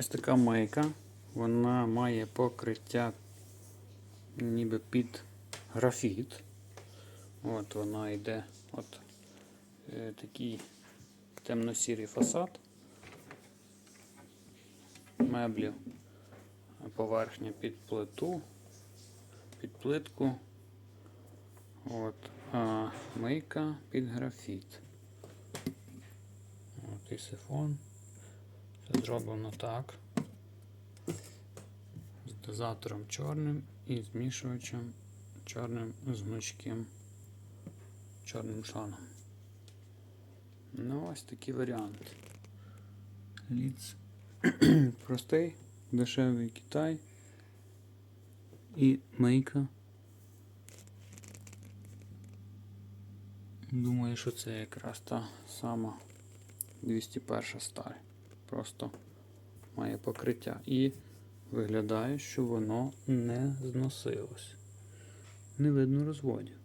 Ось така майка. Вона має покриття ніби під графіт. От вона йде от е, такий темно-сірий фасад. Меблів. Поверхня під плиту, під плитку. От, а мийка під графіт. От і сифон. Це зроблено так. З дозатором чорним і змішувачем чорним з гнучким чорним шлангом. Ну, ось такий варіант. Ліц. Простий, дешевий Китай. І мийка. Думаю, що це якраз та сама 201 сталь. Просто має покриття. І виглядає, що воно не зносилось. Не видно розводів.